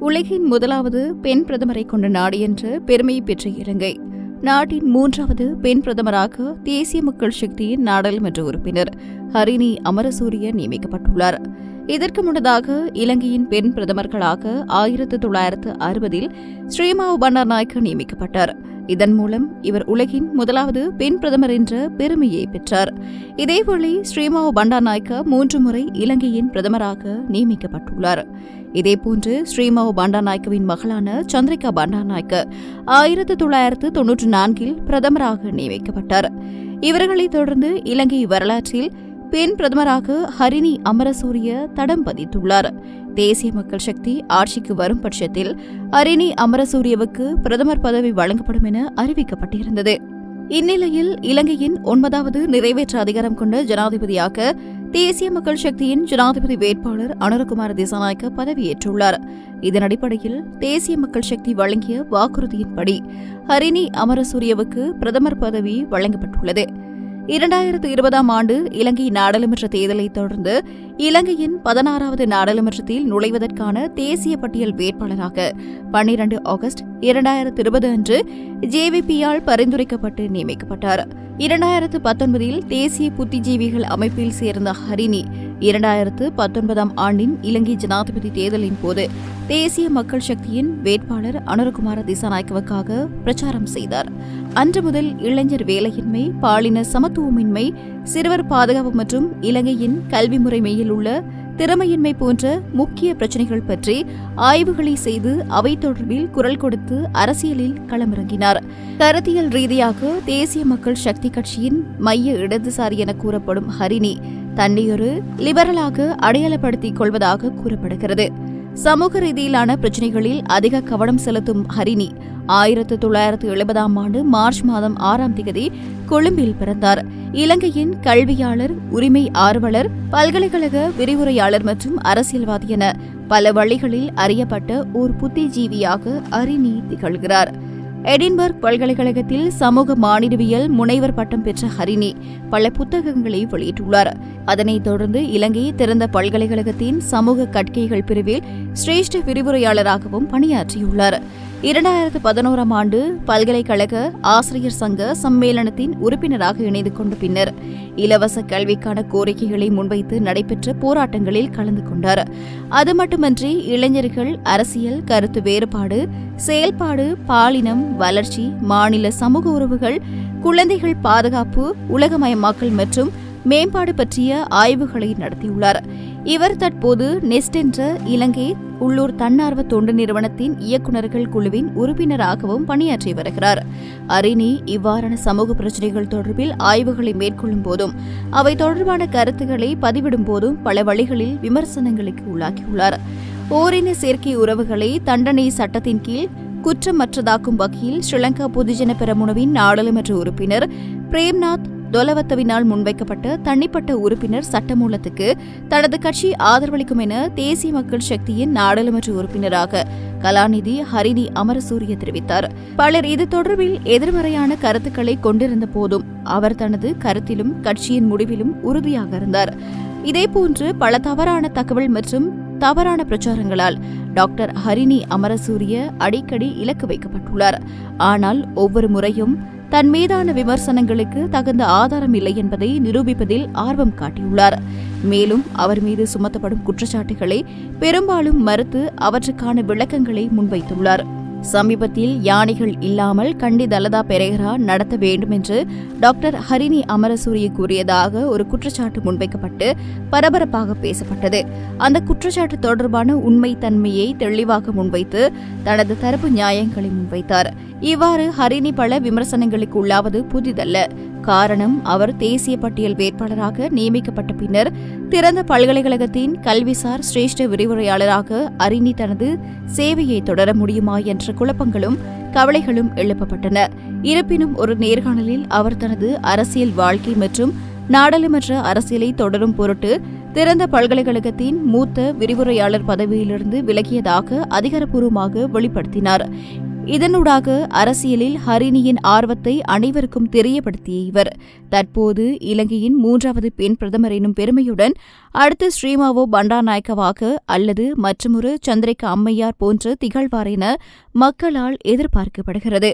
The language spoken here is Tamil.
உலகின் முதலாவது பெண் பிரதமரை கொண்ட நாடு என்ற பெருமையை பெற்ற இலங்கை நாட்டின் மூன்றாவது பெண் பிரதமராக தேசிய மக்கள் சக்தியின் நாடாளுமன்ற உறுப்பினர் ஹரிணி அமரசூரிய நியமிக்கப்பட்டுள்ளார். இதற்கு முன்னதாக இலங்கையின் பெண் பிரதமர்களாக ஆயிரத்து தொள்ளாயிரத்து அறுபதில் ஸ்ரீமாவு பண்டாரநாயக்க நியமிக்கப்பட்டார். இதன் மூலம் இவர் உலகின் முதலாவது பெண் பிரதமர் என்ற பெருமையை பெற்றார். இதேவேளை ஸ்ரீமாவு பண்டாநாயக்க மூன்று முறை இலங்கையின் பிரதமராக நியமிக்கப்பட்டுள்ளார். இதேபோன்று ஸ்ரீமாவு பண்டாநாயக்கவின் மகளான சந்திரிகா பண்டாநாயக்க ஆயிரத்து தொள்ளாயிரத்து தொன்னூற்று நான்கில் பிரதமராக நியமிக்கப்பட்டார். இவர்களைத் தொடர்ந்து இலங்கை வரலாற்றில் பெண் பிரதமராக ஹரிணி அமரசூரிய தடம் பதித்துள்ளார். தேசிய மக்கள் சக்தி ஆட்சிக்கு வரும் பட்சத்தில் ஹரிணி அமரசூரியவுக்கு பிரதமர் பதவி வழங்கப்படும் என அறிவிக்கப்பட்டிருந்தது. இந்நிலையில் இலங்கையின் ஒன்பதாவது நிறைவேற்ற அதிகாரம் கொண்ட ஜனாதிபதியாக தேசிய மக்கள் சக்தியின் ஜனாதிபதி வேட்பாளர் அனுரகுமார் திசாநாயக்க பதவியேற்றுள்ளார். இதன் அடிப்படையில் தேசிய மக்கள் சக்தி வழங்கிய வாக்குறுதியின்படி ஹரிணி அமரசூரியவுக்கு பிரதமர் பதவி வழங்கப்பட்டுள்ளது. இரண்டாயிரத்து இருபதாம் ஆண்டு இலங்கை நாடாளுமன்ற தேர்தலைத் தொடர்ந்து இலங்கையின் பதினாறாவது நாடாளுமன்றத்தில் நுழைவதற்கான தேசிய பட்டியல் வேட்பாளராக பன்னிரண்டு ஆகஸ்ட் இரண்டாயிரத்து இருபது அன்று ஜேவிபியால் பரிந்துரைக்கப்பட்டு நியமிக்கப்பட்டார். இரண்டாயிரத்து பத்தொன்பதில் தேசிய புத்திஜீவிகள் அமைப்பில் சேர்ந்த ஹரிணி இரண்டாயிரத்து பத்தொன்பதாம் ஆண்டின் இலங்கை ஜனாதிபதி தேர்தலின் போது தேசிய மக்கள் சக்தியின் வேட்பாளர் அனுரகுமார திசாநாயக்கவுக்காக பிரச்சாரம் செய்தார். அன்று முதல் இளைஞர் வேலையின்மை பாலின சமத்துவமின்மை சிறுவர் பாதுகாப்பு மற்றும் இலங்கையின் கல்வி முறைமையில் உள்ள திறமையின்மை போன்ற முக்கிய பிரச்சினைகள் பற்றி ஆய்வுகளை செய்து அவை தொடர்பில் குரல் கொடுத்து அரசியலில் களமிறங்கினார். கருத்தியல் ரீதியாக தேசிய மக்கள் சக்தி கட்சியின் மைய இடதுசாரி என கூறப்படும் ஹரிணி தன்னை ஒரு லிபரலாக அடையாளப்படுத்திக் கொள்வதாக கூறப்படுகிறது. சமூக ரீதியிலான பிரச்சினைகளில் அதிக கவனம் செலுத்தும் ஹரிணி. ஆயிரத்து தொள்ளாயிரத்து எழுபதாம் ஆண்டு மார்ச் மாதம் ஆறாம் தேதி கொழும்பில் பிறந்தார். இலங்கையின் கல்வியாளர் உரிமை ஆர்வலர் பல்கலைக்கழக விரிவுரையாளர் மற்றும் அரசியல்வாதி என பல வழிகளில் அறியப்பட்ட ஓர் புத்திஜீவியாக அரிணி திகழ்கிறார். எடின்பர்க் பல்கலைக்கழகத்தில் சமூக மானிடவியல் முனைவர் பட்டம் பெற்ற ஹரிணி பல புத்தகங்களை வெளியிட்டுள்ளார். அதனைத் தொடர்ந்து இலங்கை திறந்த பல்கலைக்கழகத்தின் சமூக கட்கைகள் பிரிவில் சிரேஷ்ட விரிவுரையாளராகவும் பணியாற்றியுள்ளார். இரண்டாயிரத்து பதினோராம் ஆண்டு பல்கலைக்கழக ஆசிரியர் சங்க சம்மேளனத்தின் உறுப்பினராக இணைந்து கொண்ட பின்னர் இலவச கல்விக்கான கோரிக்கைகளை முன்வைத்து நடைபெற்ற போராட்டங்களில் கலந்து கொண்டார். அது மட்டுமன்றி இளைஞர்கள் அரசியல் கருத்து வேறுபாடு செயல்பாடு பாலினம் வளர்ச்சி மாநில சமூக உறவுகள் குழந்தைகள் பாதுகாப்பு உலகமயமாக்கல் மற்றும் மேம்பாடு பற்றிய ஆய்வுகளை நடத்தியுள்ளார். இவர் தற்போது நெஸ்ட் என்ற இலங்கை உள்ளூர் தன்னார்வ தொண்டு நிறுவனத்தின் இயக்குநர்கள் குழுவின் உறுப்பினராகவும் பணியாற்றி வருகிறார். அரினி இவ்வாறான சமூக பிரச்சினைகள் தொடர்பில் ஆய்வுகளை மேற்கொள்ளும் போதும் அவை தொடர்பான கருத்துக்களை பதிவிடும் போதும் பல வழிகளில் விமர்சனங்களுக்கு உள்ளாகியுள்ளார். ஓரின சேர்க்கை உறவுகளை தண்டனை சட்டத்தின் கீழ் குற்றமற்றதாக்கும் வகையில் ஸ்ரீலங்கா பொதுஜன பெரமுனவின் நாடாளுமன்ற உறுப்பினர் பிரேம்நாத் தொலவத்தவினால் முன்வைக்கப்பட்ட தனிப்பட்ட உறுப்பினர் சட்டமூலத்துக்கு தனது கட்சி ஆதரவளிக்கும் என தேசிய மக்கள் சக்தியின் நாடாளுமன்ற உறுப்பினராக கலாநிதி ஹரிணி அமரசூரிய தெரிவித்தார். பலர் இது தொடர்பில் எதிர்மறையான கருத்துக்களை கொண்டிருந்த போதும் அவர் தனது கருத்திலும் கட்சியின் முடிவிலும் உறுதியாக இருந்தார். இதேபோன்று பல தவறான தகவல் மற்றும் தவறான பிரச்சாரங்களால் டாக்டர் ஹரிணி அமரசூரிய அடிக்கடி இலக்கு வைக்கப்பட்டுள்ளார். ஆனால் ஒவ்வொரு முறையும் தன் மீதான விமர்சனங்களுக்கு தகுந்த ஆதாரம் இல்லை என்பதை நிரூபிப்பதில் ஆர்வம் காட்டியுள்ளார். மேலும் அவர் மீது சுமத்தப்படும் குற்றச்சாட்டுகளை பெரும்பாலும் மறுத்து அவற்றுக்கான விளக்கங்களை முன்வைத்துள்ளார். சமீபத்தில் யானைகள் இல்லாமல் கண்டி தலதா பெரேரா நடத்த வேண்டும் என்று டாக்டர் ஹரிணி அமரசூரிய கூறியதாக ஒரு குற்றச்சாட்டு முன்வைக்கப்பட்டு பரபரப்பாக பேசப்பட்டது. அந்த குற்றச்சாட்டு தொடர்பான உண்மை தன்மையை தெளிவாக முன்வைத்து தனது தரப்பு நியாயங்களை முன்வைத்தார். இவ்வாறு ஹரிணி பல விமர்சனங்களுக்கு உள்ளாவது புதிதல்ல. காரணம் அவர் தேசிய பட்டியல் வேட்பாளராக நியமிக்கப்பட்ட பின்னர் திறந்த பல்கலைக்கழகத்தின் கல்விசார் சிரேஷ்ட விரிவுரையாளராக அரிணி தனது சேவையை தொடர முடியுமா என்ற குழப்பங்களும் கவலைகளும் எழுப்பப்பட்டன. இருப்பினும் ஒரு நேர்காணலில் அவர் தனது அரசியல் வாழ்க்கை மற்றும் நாடாளுமன்ற அரசியலை தொடரும் பொருட்டு திறந்த பல்கலைக்கழகத்தின் மூத்த விரிவுரையாளர் பதவியிலிருந்து விலகியதாக அதிகாரப்பூர்வமாக வெளிப்படுத்தினார். இதனூடாக அரசியலில் ஹரிணியின் ஆர்வத்தை அனைவருக்கும் தெரியப்படுத்திய இவர். தற்போது இலங்கையின் மூன்றாவது பெண் பிரதமர் எனும் பெருமையுடன் அடுத்து ஸ்ரீமாவோ பண்டாநாயக்கவாக அல்லது மற்றொரு சந்திரிகா அம்மையார் போன்று திகழ்வார் என மக்களால் எதிர்பார்க்கப்படுகிறது.